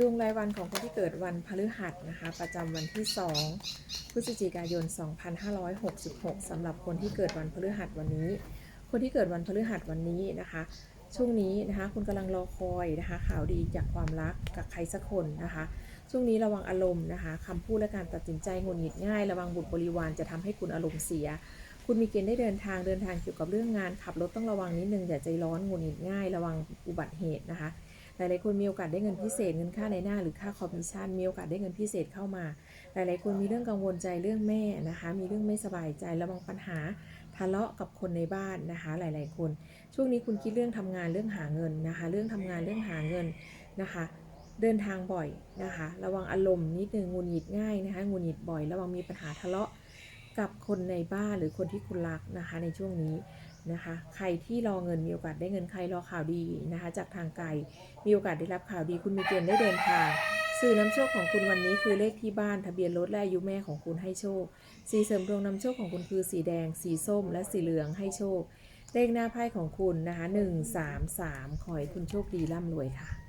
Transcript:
ดวงรายวันของคนที่เกิดวันพฤหัสนะคะ ประจำวันที่ 2 พฤศจิกายน 2566สำหรับคนที่เกิดวันพฤหัสวันนี้ คนที่เกิดวันพฤหัสวันนี้นะคะ ช่วงนี้นะคะคุณกำลังรอคอยนะคะ ข่าวดีจากความรักกับใครสักคนนะคะ ช่วงนี้ระวังอารมณ์นะคะคำพูดและการตัดสินใจงุดหงิดง่าย ระวังบุตรบริวารจะทำให้คุณอารมณ์เสีย คุณมีเกณฑ์ได้เดินทางเดินทางเกี่ยวกับเรื่องงาน ขับรถต้องระวังนิดนึงอย่าใจร้อนงุดหงิดง่ายระวังอุบัติเหตุนะคะหลายๆคนมีโอกาสได้เงินพิเศษเงินค่าในหน้า หรือค่าคอมมิชชั่นมีโอกาสได้เงินพิเศษเข้ามา หลายๆคนมีเรื่องกังวลใจเรื่องแม่นะคะ มีเรื่องไม่สบายใจระวังปัญหาทะเลาะกับคนในบ้านนะคะ หลายๆคน ช่วงนี้คุณคิดเรื่องทำงานเรื่องหาเงินนะคะ เรื่องทำงานเรื่องหาเงินนะคะ เดินทางบ่อยนะคะ ระวังอารมณ์นิดนึงงุนหงิดง่ายนะคะงุนหงิดบ่อย ระวังมีปัญหาทะเลาะ กับคนในบ้านหรือคนที่คุณรักนะคะในช่วงนี้นะคะ ใครที่รอเงินมีโอกาสได้เงินใครรอข่าวดีนะคะ จากทางไกลมีโอกาสได้รับข่าวดีคุณมีเกณฑ์ได้เดินทางสื่อนำโชคของคุณวันนี้คือเลขที่บ้านทะเบียนรถและอายุแม่ของคุณให้โชค สีเสริมดวงนำโชคของคุณคือสีแดง สีส้ม และสีเหลืองให้โชค เลขหน้าไพ่ของคุณนะคะ1 3 3ขอให้คุณโชคดีร่ำรวยค่ะ